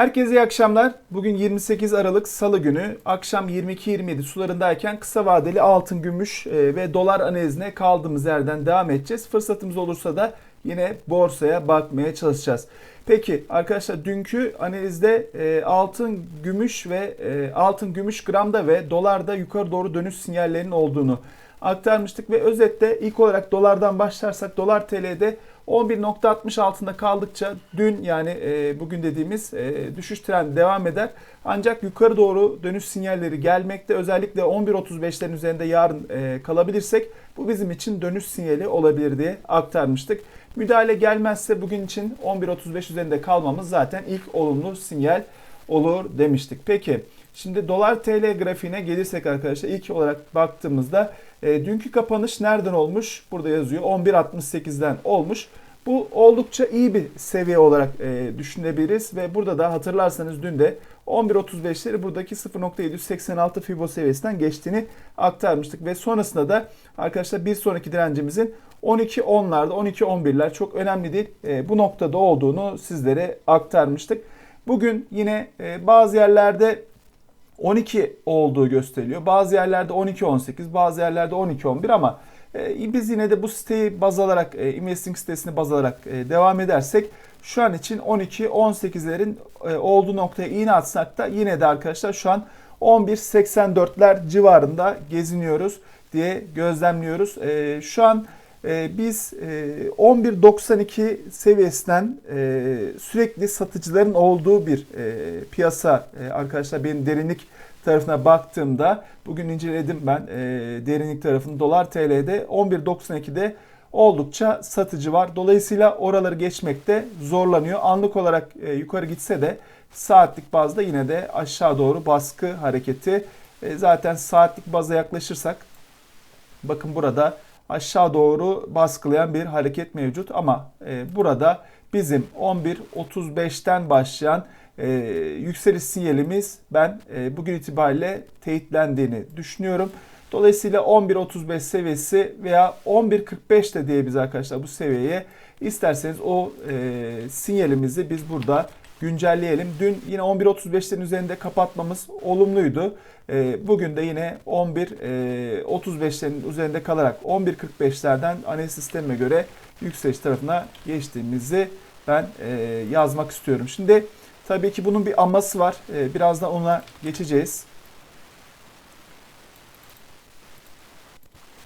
Herkese iyi akşamlar. Bugün 28 Aralık Salı günü akşam 22.27 sularındayken kısa vadeli altın, gümüş e, ve dolar analizine kaldığımız yerden devam edeceğiz. Fırsatımız olursa da yine borsaya bakmaya çalışacağız. Peki arkadaşlar dünkü analizde e, altın, gümüş ve e, altın, gümüş gramda ve dolarda yukarı doğru dönüş sinyallerinin olduğunu aktarmıştık ve özetle ilk olarak dolardan başlarsak dolar TL'de 11.60 altında kaldıkça dün yani e, bugün dediğimiz e, düşüş trendi devam eder. Ancak yukarı doğru dönüş sinyalleri gelmekte. Özellikle 11.35'lerin üzerinde yarın e, kalabilirsek bu bizim için dönüş sinyali olabilir diye aktarmıştık. Müdahale gelmezse bugün için 11.35 üzerinde kalmamız zaten ilk olumlu sinyal olur demiştik. Peki şimdi dolar TL grafiğine gelirsek arkadaşlar ilk olarak baktığımızda e, dünkü kapanış nereden olmuş? Burada yazıyor 11.68'den olmuş. Bu oldukça iyi bir seviye olarak e, düşünebiliriz ve burada da hatırlarsanız dün de 11.35'leri buradaki 0.786 Fibo seviyesinden geçtiğini aktarmıştık ve sonrasında da arkadaşlar bir sonraki direncimizin 12.10'larda 12.11'ler çok önemli değil e, bu noktada olduğunu sizlere aktarmıştık. Bugün yine e, bazı yerlerde 12 olduğu gösteriliyor. Bazı yerlerde 12-18, bazı yerlerde 12-11 ama e, biz yine de bu siteyi baz alarak, e, investing sitesini baz alarak e, devam edersek şu an için 12-18'lerin e, olduğu noktaya iğne atsak da yine de arkadaşlar şu an 11-84'ler civarında geziniyoruz diye gözlemliyoruz. E, şu an e, biz e, 11.92 seviyesinden e, sürekli satıcıların olduğu bir e, piyasa e, arkadaşlar benim derinlik tarafına baktığımda bugün inceledim ben e, derinlik tarafını dolar TL'de 11.92'de oldukça satıcı var. Dolayısıyla oraları geçmekte zorlanıyor. Anlık olarak e, yukarı gitse de saatlik bazda yine de aşağı doğru baskı hareketi. E, zaten saatlik baza yaklaşırsak bakın burada aşağı doğru baskılayan bir hareket mevcut ama e, burada bizim 11.35'ten başlayan e, yükseliş sinyalimiz ben e, bugün itibariyle teyitlendiğini düşünüyorum. Dolayısıyla 11.35 seviyesi veya 11.45 de diyebiliriz arkadaşlar bu seviyeye. İsterseniz o e, sinyalimizi biz burada güncelleyelim. Dün yine 11.35'lerin üzerinde kapatmamız olumluydu. E, bugün de yine 11.35'lerin e, üzerinde kalarak 11.45'lerden analiz sistemime göre yükseliş tarafına geçtiğimizi ben e, yazmak istiyorum. Şimdi tabii ki bunun bir aması var. E, birazdan ona geçeceğiz.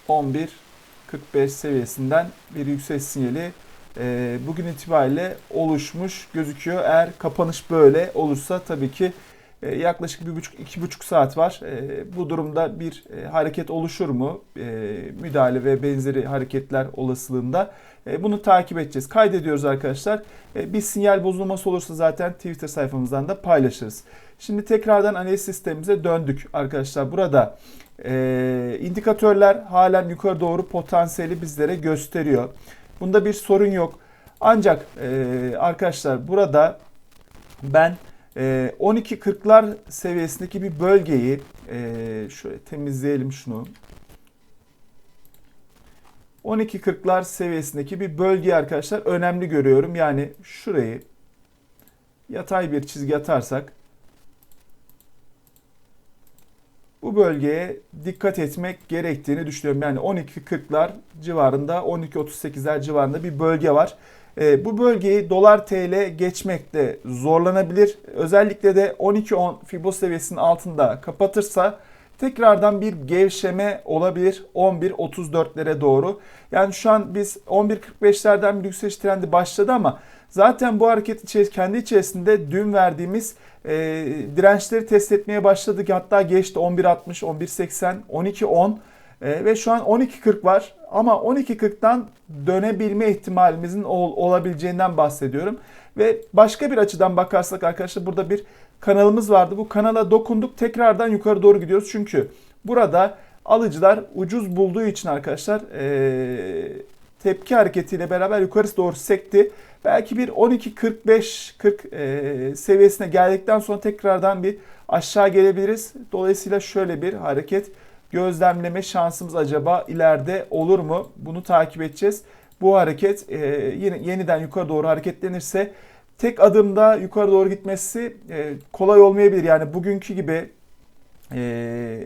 11.45 seviyesinden bir yükseliş sinyali e, bugün itibariyle oluşmuş gözüküyor. Eğer kapanış böyle olursa tabii ki e, yaklaşık bir buçuk iki buçuk saat var. E, bu durumda bir e, hareket oluşur mu? E, müdahale ve benzeri hareketler olasılığında e, bunu takip edeceğiz. Kaydediyoruz arkadaşlar. E, bir sinyal bozulması olursa zaten Twitter sayfamızdan da paylaşırız. Şimdi tekrardan analiz sistemimize döndük arkadaşlar. Burada e, indikatörler halen yukarı doğru potansiyeli bizlere gösteriyor. Bunda bir sorun yok. Ancak e, arkadaşlar burada ben e, 12.40'lar seviyesindeki bir bölgeyi e, şöyle temizleyelim şunu. 12.40'lar seviyesindeki bir bölgeyi arkadaşlar önemli görüyorum. Yani şurayı yatay bir çizgi atarsak bu bölgeye dikkat etmek gerektiğini düşünüyorum. Yani 12.40'lar civarında 12.38'ler civarında bir bölge var. E, bu bölgeyi dolar TL geçmekte zorlanabilir. Özellikle de 12.10 Fibo seviyesinin altında kapatırsa tekrardan bir gevşeme olabilir 11.34'lere doğru. Yani şu an biz 11.45'lerden bir yükseliş trendi başladı ama zaten bu hareket kendi içerisinde dün verdiğimiz e, dirençleri test etmeye başladık. Hatta geçti 11.60, 11.80, 12.10 e, ve şu an 12.40 var. Ama 12.40'dan dönebilme ihtimalimizin ol, olabileceğinden bahsediyorum. Ve başka bir açıdan bakarsak arkadaşlar burada bir kanalımız vardı. Bu kanala dokunduk tekrardan yukarı doğru gidiyoruz. Çünkü burada alıcılar ucuz bulduğu için arkadaşlar e, tepki hareketiyle beraber yukarı doğru sekti. Belki bir 12-45-40 e, seviyesine geldikten sonra tekrardan bir aşağı gelebiliriz. Dolayısıyla şöyle bir hareket gözlemleme şansımız acaba ileride olur mu? Bunu takip edeceğiz. Bu hareket e, yeniden yukarı doğru hareketlenirse tek adımda yukarı doğru gitmesi e, kolay olmayabilir. Yani bugünkü gibi e,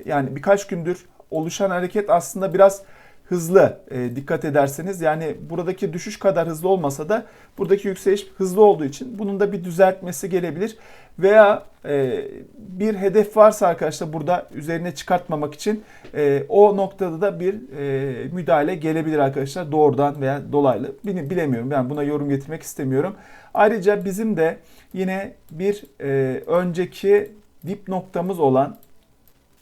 yani birkaç gündür oluşan hareket aslında biraz hızlı e, dikkat ederseniz. Yani buradaki düşüş kadar hızlı olmasa da buradaki yükseliş hızlı olduğu için bunun da bir düzeltmesi gelebilir. Veya e, bir hedef varsa arkadaşlar burada üzerine çıkartmamak için e, o noktada da bir e, müdahale gelebilir arkadaşlar doğrudan veya dolaylı. Bilemiyorum yani buna yorum getirmek istemiyorum. Ayrıca bizim de yine bir e, önceki dip noktamız olan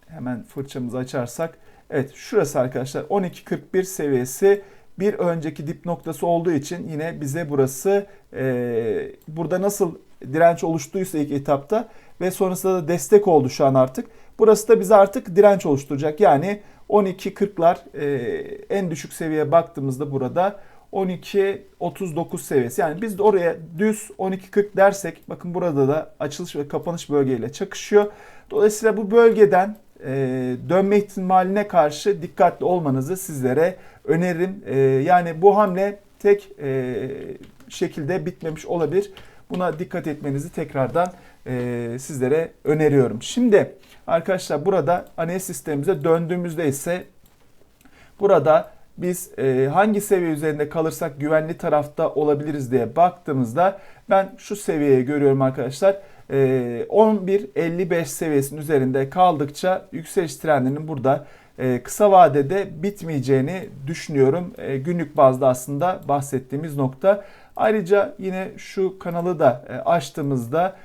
hemen fırçamızı açarsak Evet şurası arkadaşlar 12.41 seviyesi bir önceki dip noktası olduğu için yine bize burası e, burada nasıl direnç oluştuysa ilk etapta ve sonrasında da destek oldu şu an artık. Burası da bize artık direnç oluşturacak. Yani 12.40'lar e, en düşük seviyeye baktığımızda burada 12.39 seviyesi. Yani biz de oraya düz 12.40 dersek bakın burada da açılış ve kapanış bölgeyle çakışıyor. Dolayısıyla bu bölgeden e, dönme ihtimaline karşı dikkatli olmanızı sizlere öneririm. E, yani bu hamle tek e, şekilde bitmemiş olabilir. Buna dikkat etmenizi tekrardan sizlere öneriyorum. Şimdi arkadaşlar burada analiz sistemimize döndüğümüzde ise burada biz hangi seviye üzerinde kalırsak güvenli tarafta olabiliriz diye baktığımızda ben şu seviyeyi görüyorum arkadaşlar. 11.55 ee, seviyesinin üzerinde kaldıkça yükseliş trendinin burada e, kısa vadede bitmeyeceğini düşünüyorum. E, günlük bazda aslında bahsettiğimiz nokta. Ayrıca yine şu kanalı da e, açtığımızda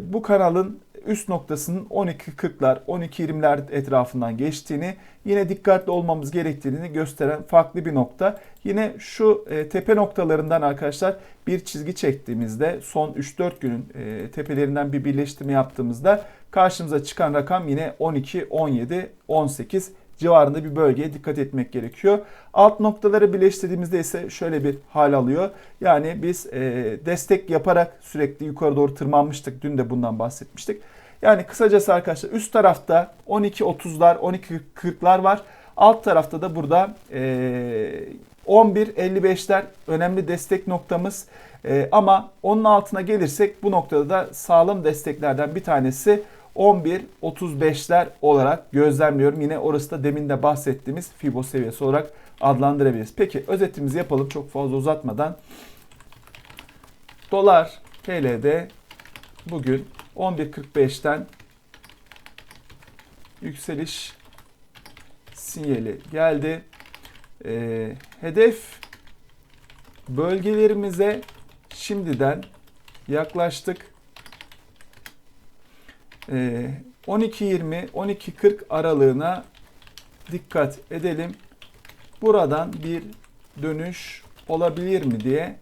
bu kanalın üst noktasının 12.40'lar, 12.20'ler etrafından geçtiğini, yine dikkatli olmamız gerektiğini gösteren farklı bir nokta. Yine şu e, tepe noktalarından arkadaşlar bir çizgi çektiğimizde son 3-4 günün e, tepelerinden bir birleştirme yaptığımızda karşımıza çıkan rakam yine 12, 17, 18 civarında bir bölgeye dikkat etmek gerekiyor. Alt noktaları birleştirdiğimizde ise şöyle bir hal alıyor. Yani biz e, destek yaparak sürekli yukarı doğru tırmanmıştık. Dün de bundan bahsetmiştik. Yani kısacası arkadaşlar üst tarafta 12.30'lar 12.40'lar var. Alt tarafta da burada e, 11.55'ler önemli destek noktamız. E, ama onun altına gelirsek bu noktada da sağlam desteklerden bir tanesi 11.35'ler olarak gözlemliyorum. Yine orası da demin de bahsettiğimiz Fibo seviyesi olarak adlandırabiliriz. Peki özetimizi yapalım çok fazla uzatmadan. Dolar TL'de bugün 11.45'ten yükseliş sinyali geldi. Ee, hedef bölgelerimize şimdiden yaklaştık. Ee, 12.20 aralığına dikkat edelim. Buradan bir dönüş olabilir mi diye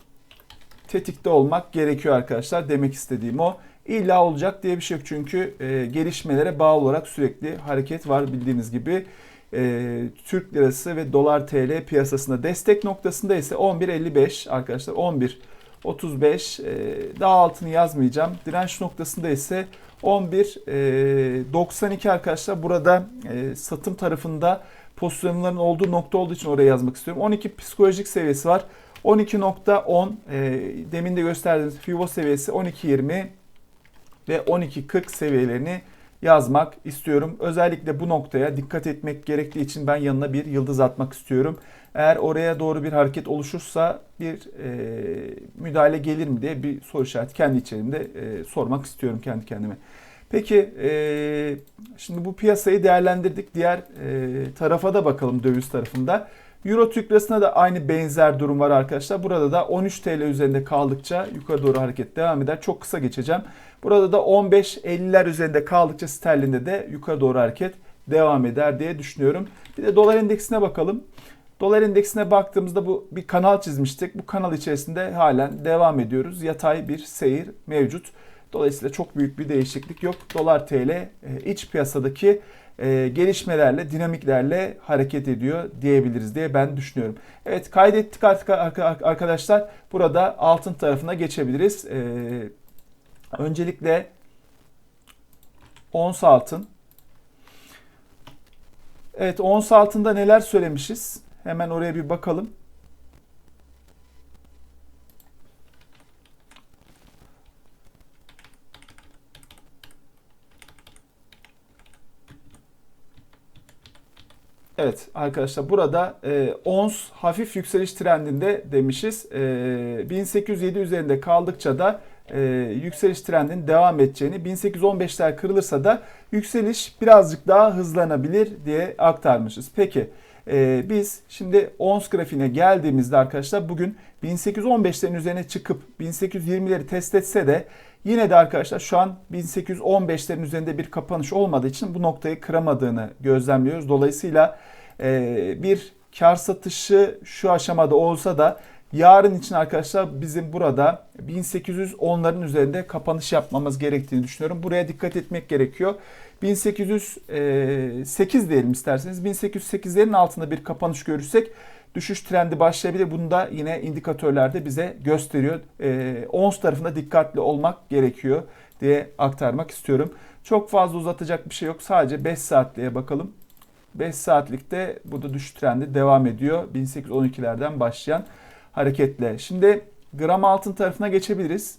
tetikte olmak gerekiyor arkadaşlar. Demek istediğim o. İlla olacak diye bir şey yok çünkü e, gelişmelere bağlı olarak sürekli hareket var bildiğiniz gibi. E, Türk lirası ve dolar TL piyasasında destek noktasında ise 11.55 arkadaşlar 11 35 e, daha altını yazmayacağım. Direnç noktasında ise 11 e, 92 arkadaşlar burada e, satım tarafında pozisyonların olduğu nokta olduğu için oraya yazmak istiyorum. 12 psikolojik seviyesi var. 12.10 e, demin de gösterdiğimiz FIBO seviyesi 12.20 ve 12.40 seviyelerini yazmak istiyorum. Özellikle bu noktaya dikkat etmek gerektiği için ben yanına bir yıldız atmak istiyorum. Eğer oraya doğru bir hareket oluşursa bir e, müdahale gelir mi diye bir soru işareti kendi içerimde e, sormak istiyorum kendi kendime. Peki e, şimdi bu piyasayı değerlendirdik. Diğer e, tarafa da bakalım döviz tarafında. Euro Türk Lirası'na da aynı benzer durum var arkadaşlar. Burada da 13 TL üzerinde kaldıkça yukarı doğru hareket devam eder. Çok kısa geçeceğim. Burada da 15.50'ler üzerinde kaldıkça sterlinde de yukarı doğru hareket devam eder diye düşünüyorum. Bir de dolar endeksine bakalım. Dolar endeksine baktığımızda bu bir kanal çizmiştik. Bu kanal içerisinde halen devam ediyoruz. Yatay bir seyir mevcut. Dolayısıyla çok büyük bir değişiklik yok. Dolar TL e, iç piyasadaki e, gelişmelerle, dinamiklerle hareket ediyor diyebiliriz diye ben düşünüyorum. Evet kaydettik artık arkadaşlar. Burada altın tarafına geçebiliriz. E, öncelikle ons altın. Evet ons altında neler söylemişiz? Hemen oraya bir bakalım. Evet arkadaşlar burada e, ons hafif yükseliş trendinde demişiz. E, 1807 üzerinde kaldıkça da e, yükseliş trendinin devam edeceğini, 1815'ler kırılırsa da yükseliş birazcık daha hızlanabilir diye aktarmışız. Peki e, biz şimdi ons grafiğine geldiğimizde arkadaşlar bugün 1815'lerin üzerine çıkıp 1820'leri test etse de yine de arkadaşlar şu an 1815'lerin üzerinde bir kapanış olmadığı için bu noktayı kıramadığını gözlemliyoruz. Dolayısıyla e, bir kar satışı şu aşamada olsa da yarın için arkadaşlar bizim burada 1810'ların üzerinde kapanış yapmamız gerektiğini düşünüyorum. Buraya dikkat etmek gerekiyor. 1808 diyelim isterseniz. 1808'lerin altında bir kapanış görürsek düşüş trendi başlayabilir. Bunu da yine indikatörlerde bize gösteriyor. E, ons tarafında dikkatli olmak gerekiyor diye aktarmak istiyorum. Çok fazla uzatacak bir şey yok. Sadece 5 saatliğe bakalım. 5 saatlikte burada düşüş trendi devam ediyor. 1812'lerden başlayan hareketle. Şimdi gram altın tarafına geçebiliriz.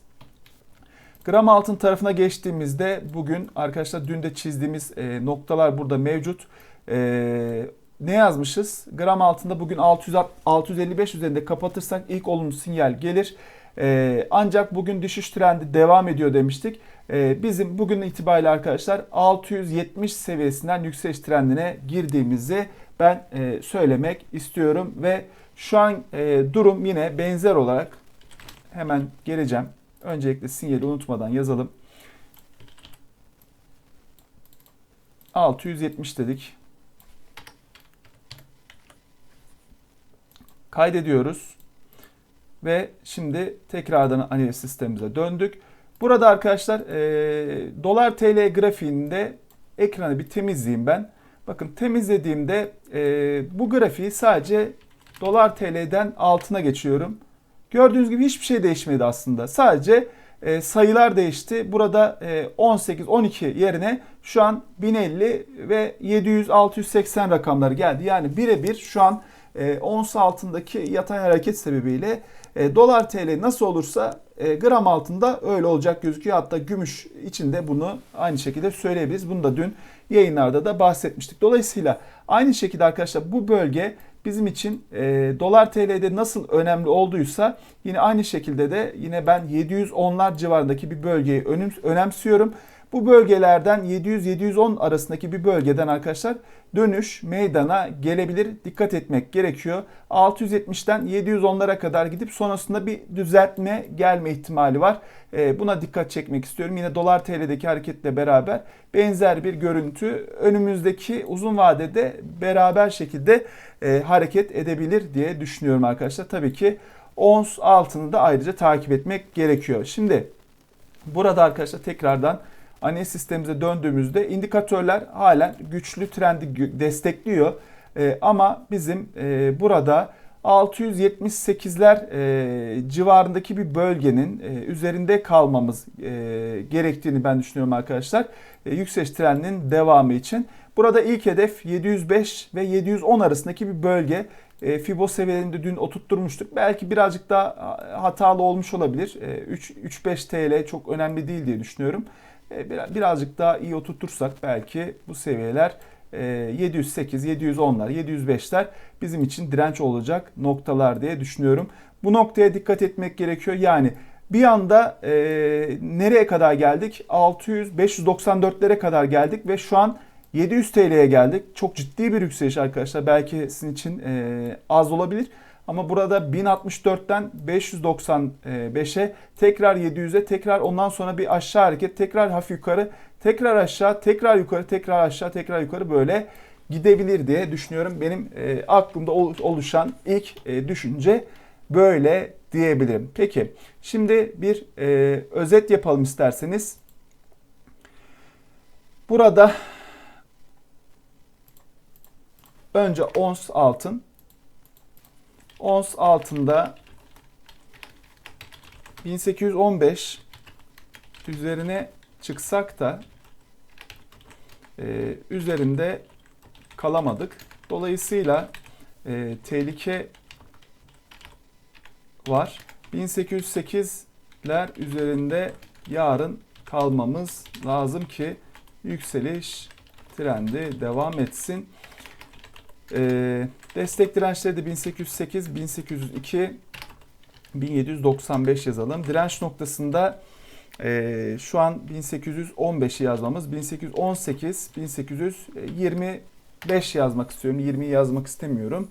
Gram altın tarafına geçtiğimizde bugün arkadaşlar dün de çizdiğimiz e, noktalar burada mevcut. E, ne yazmışız? Gram altında bugün 600, 655 üzerinde kapatırsak ilk olumlu sinyal gelir. E, ancak bugün düşüş trendi devam ediyor demiştik. E, bizim bugün itibariyle arkadaşlar 670 seviyesinden yükseliş trendine girdiğimizi ben e, söylemek istiyorum ve şu an e, durum yine benzer olarak hemen geleceğim. Öncelikle sinyali unutmadan yazalım. 670 dedik. Kaydediyoruz. Ve şimdi tekrardan analiz sistemimize döndük. Burada arkadaşlar e, dolar TL grafiğinde ekranı bir temizleyeyim ben. Bakın temizlediğimde e, bu grafiği sadece dolar TL'den altına geçiyorum. Gördüğünüz gibi hiçbir şey değişmedi aslında. Sadece e, sayılar değişti. Burada e, 18-12 yerine şu an 1050 ve 700-680 rakamları geldi. Yani birebir şu an e, ons altındaki yatay hareket sebebiyle e, dolar TL nasıl olursa e, gram altında öyle olacak gözüküyor. Hatta gümüş içinde bunu aynı şekilde söyleyebiliriz. Bunu da dün yayınlarda da bahsetmiştik. Dolayısıyla aynı şekilde arkadaşlar bu bölge bizim için e, dolar TL'de nasıl önemli olduysa yine aynı şekilde de yine ben 710'lar civarındaki bir bölgeyi önemsiyorum. Bu bölgelerden 700-710 arasındaki bir bölgeden arkadaşlar dönüş meydana gelebilir. Dikkat etmek gerekiyor. 670'ten 710'lara kadar gidip sonrasında bir düzeltme gelme ihtimali var. Ee, buna dikkat çekmek istiyorum. Yine dolar TL'deki hareketle beraber benzer bir görüntü önümüzdeki uzun vadede beraber şekilde e, hareket edebilir diye düşünüyorum arkadaşlar. Tabii ki ons altını da ayrıca takip etmek gerekiyor. Şimdi burada arkadaşlar tekrardan analiz sistemimize döndüğümüzde indikatörler halen güçlü trendi destekliyor. E, ama bizim e, burada 678'ler e, civarındaki bir bölgenin e, üzerinde kalmamız e, gerektiğini ben düşünüyorum arkadaşlar. E, yükseliş trendinin devamı için. Burada ilk hedef 705 ve 710 arasındaki bir bölge. E, Fibo seviyelerinde dün oturtturmuştuk. Belki birazcık daha hatalı olmuş olabilir. E, 3-5 TL çok önemli değil diye düşünüyorum. E, birazcık daha iyi oturtursak belki bu seviyeler 708, 710'lar, 705'ler bizim için direnç olacak noktalar diye düşünüyorum. Bu noktaya dikkat etmek gerekiyor. Yani bir anda e, nereye kadar geldik? 600, 594'lere kadar geldik ve şu an 700 TL'ye geldik. Çok ciddi bir yükseliş arkadaşlar. Belki sizin için e, az olabilir. Ama burada 1064'ten 595'e tekrar 700'e tekrar ondan sonra bir aşağı hareket tekrar hafif yukarı tekrar aşağı tekrar yukarı tekrar aşağı tekrar yukarı böyle gidebilir diye düşünüyorum. Benim e, aklımda oluşan ilk e, düşünce böyle diyebilirim. Peki şimdi bir e, özet yapalım isterseniz. Burada önce ons altın ons altında 1815 üzerine çıksak da e, üzerinde kalamadık. Dolayısıyla e, tehlike var. 1808'ler üzerinde yarın kalmamız lazım ki yükseliş trendi devam etsin. Ee, destek dirençleri de 1808, 1802, 1795 yazalım. Direnç noktasında e, şu an 1815'i yazmamız. 1818, 1825 yazmak istiyorum. 20'yi yazmak istemiyorum.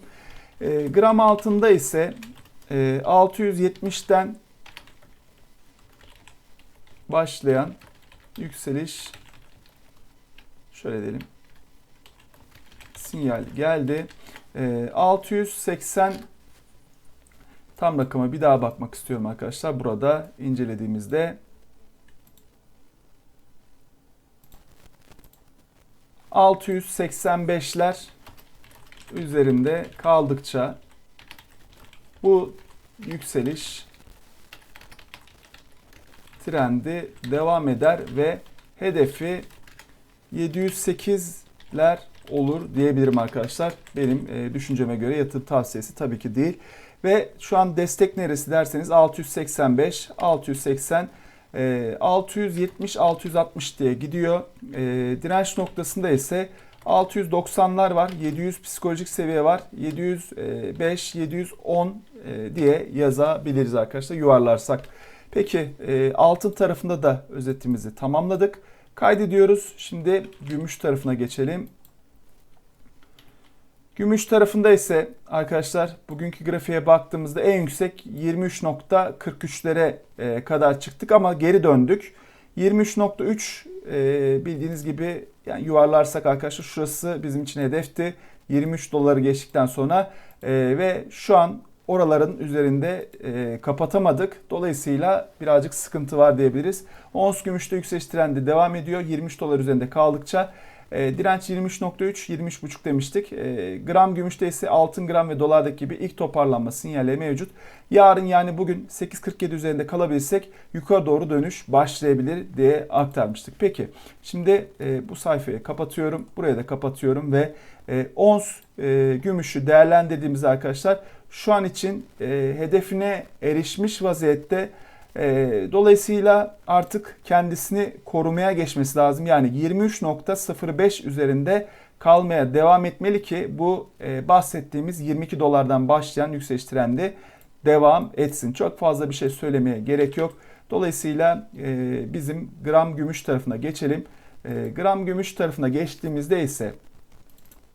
E, gram altında ise e, 670'ten başlayan yükseliş şöyle diyelim sinyal geldi. E, 680 tam rakama bir daha bakmak istiyorum arkadaşlar. Burada incelediğimizde 685'ler üzerinde kaldıkça bu yükseliş trendi devam eder ve hedefi 708'ler olur diyebilirim arkadaşlar. Benim e, düşünceme göre yatırım tavsiyesi tabii ki değil. Ve şu an destek neresi derseniz 685, 680, e, 670, 660 diye gidiyor. E, direnç noktasında ise 690'lar var, 700 psikolojik seviye var, 705, 710 e, diye yazabiliriz arkadaşlar yuvarlarsak. Peki e, altın tarafında da özetimizi tamamladık. Kaydediyoruz. Şimdi gümüş tarafına geçelim. Gümüş tarafında ise arkadaşlar bugünkü grafiğe baktığımızda en yüksek 23.43'lere e, kadar çıktık ama geri döndük. 23.3 e, bildiğiniz gibi yani yuvarlarsak arkadaşlar şurası bizim için hedefti. 23 doları geçtikten sonra e, ve şu an oraların üzerinde kapatamadık. Dolayısıyla birazcık sıkıntı var diyebiliriz. Ons gümüşte yükseliş trendi devam ediyor. 23 dolar üzerinde kaldıkça e, direnç 23.3, 23.5 demiştik. E, gram gümüşte ise altın gram ve dolardaki gibi ilk toparlanma sinyalleri mevcut. Yarın yani bugün 8.47 üzerinde kalabilirsek yukarı doğru dönüş başlayabilir diye aktarmıştık. Peki şimdi e, bu sayfayı kapatıyorum. Buraya da kapatıyorum ve e, ons e, gümüşü değerlendirdiğimiz arkadaşlar şu an için e, hedefine erişmiş vaziyette e, dolayısıyla artık kendisini korumaya geçmesi lazım. Yani 23.05 üzerinde kalmaya devam etmeli ki bu e, bahsettiğimiz 22 dolardan başlayan yükseliş trendi devam etsin. Çok fazla bir şey söylemeye gerek yok. Dolayısıyla e, bizim gram gümüş tarafına geçelim. E, gram gümüş tarafına geçtiğimizde ise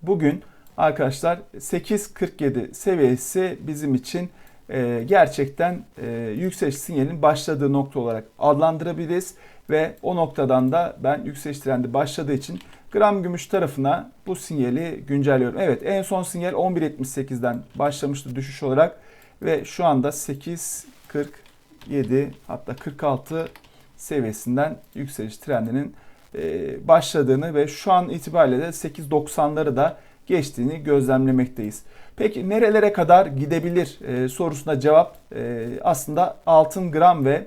bugün arkadaşlar 8.47 seviyesi bizim için e, gerçekten e, yükseliş sinyalinin başladığı nokta olarak adlandırabiliriz. Ve o noktadan da ben yükseliş trendi başladığı için gram gümüş tarafına bu sinyali güncelliyorum. Evet en son sinyal 11.78'den başlamıştı düşüş olarak ve şu anda 8.47 hatta 46 seviyesinden yükseliş trendinin e, başladığını ve şu an itibariyle de 8.90'ları da geçtiğini gözlemlemekteyiz. Peki nerelere kadar gidebilir e, sorusuna cevap e, aslında altın gram ve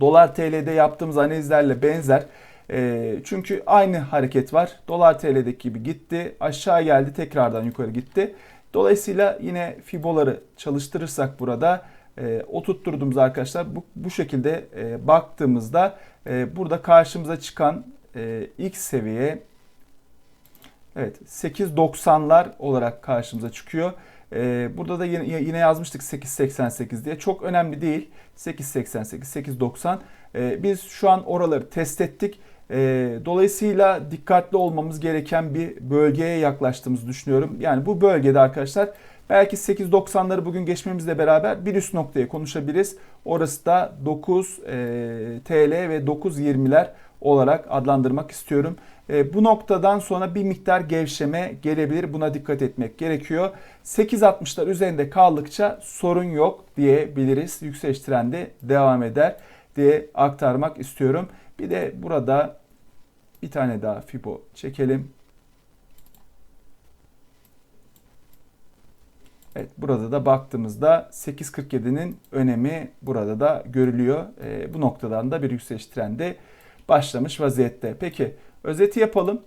dolar TL'de yaptığımız analizlerle benzer. E, çünkü aynı hareket var. Dolar TL'deki gibi gitti, aşağı geldi, tekrardan yukarı gitti. Dolayısıyla yine fiboları çalıştırırsak burada e, oturtturduğumuz arkadaşlar bu, bu şekilde e, baktığımızda e, burada karşımıza çıkan e, ilk seviye Evet 8.90'lar olarak karşımıza çıkıyor. Ee, burada da yine, yazmıştık 8.88 diye. Çok önemli değil. 8.88, 8.90. Ee, biz şu an oraları test ettik. Ee, dolayısıyla dikkatli olmamız gereken bir bölgeye yaklaştığımızı düşünüyorum. Yani bu bölgede arkadaşlar belki 8.90'ları bugün geçmemizle beraber bir üst noktaya konuşabiliriz. Orası da 9 e, TL ve 9.20'ler olarak adlandırmak istiyorum. E, bu noktadan sonra bir miktar gevşeme gelebilir. Buna dikkat etmek gerekiyor. 8.60'lar üzerinde kaldıkça sorun yok diyebiliriz. Yükseliş trendi devam eder diye aktarmak istiyorum. Bir de burada bir tane daha Fibo çekelim. Evet burada da baktığımızda 8.47'nin önemi burada da görülüyor. E, bu noktadan da bir yükseliş trendi başlamış vaziyette. Peki özeti yapalım.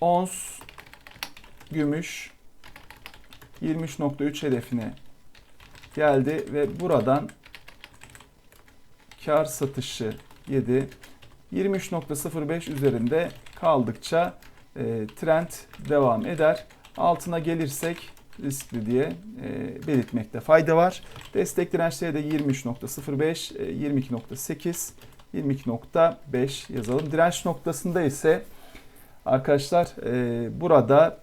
Ons gümüş 23.3 hedefine geldi ve buradan kar satışı yedi. 23.05 üzerinde kaldıkça e, trend devam eder. Altına gelirsek riskli diye e, belirtmekte fayda var. Destek dirençleri de 23.05, e, 22.8, 22.5 yazalım. Direnç noktasında ise arkadaşlar e, burada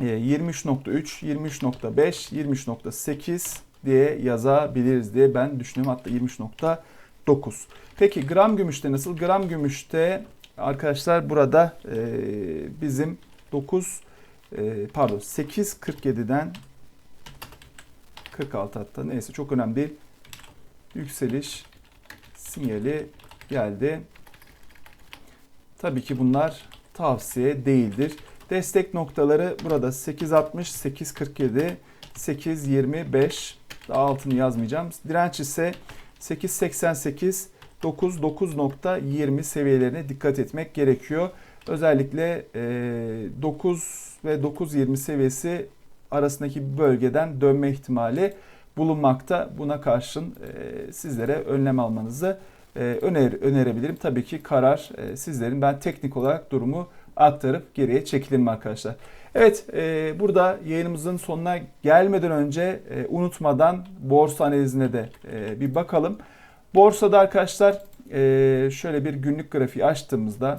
e, 23.3, 23.5, 23.8 diye yazabiliriz diye ben düşünüyorum. Hatta 23.9. Peki gram gümüşte nasıl? Gram gümüşte arkadaşlar burada e, bizim 9 e, pardon 8.47'den 46 hatta neyse çok önemli değil. Yükseliş sinyali geldi. Tabii ki bunlar tavsiye değildir. Destek noktaları burada 8.60, 8.47, 8.25 daha altını yazmayacağım. Direnç ise 8.88, 9, 9.20 seviyelerine dikkat etmek gerekiyor. Özellikle e, 9 ve 9.20 seviyesi arasındaki bölgeden dönme ihtimali bulunmakta. Buna karşın e, sizlere önlem almanızı e, öner önerebilirim. Tabii ki karar e, sizlerin. Ben teknik olarak durumu aktarıp geriye çekilim arkadaşlar. Evet burada yayınımızın sonuna gelmeden önce unutmadan borsa analizine de bir bakalım. Borsada arkadaşlar şöyle bir günlük grafiği açtığımızda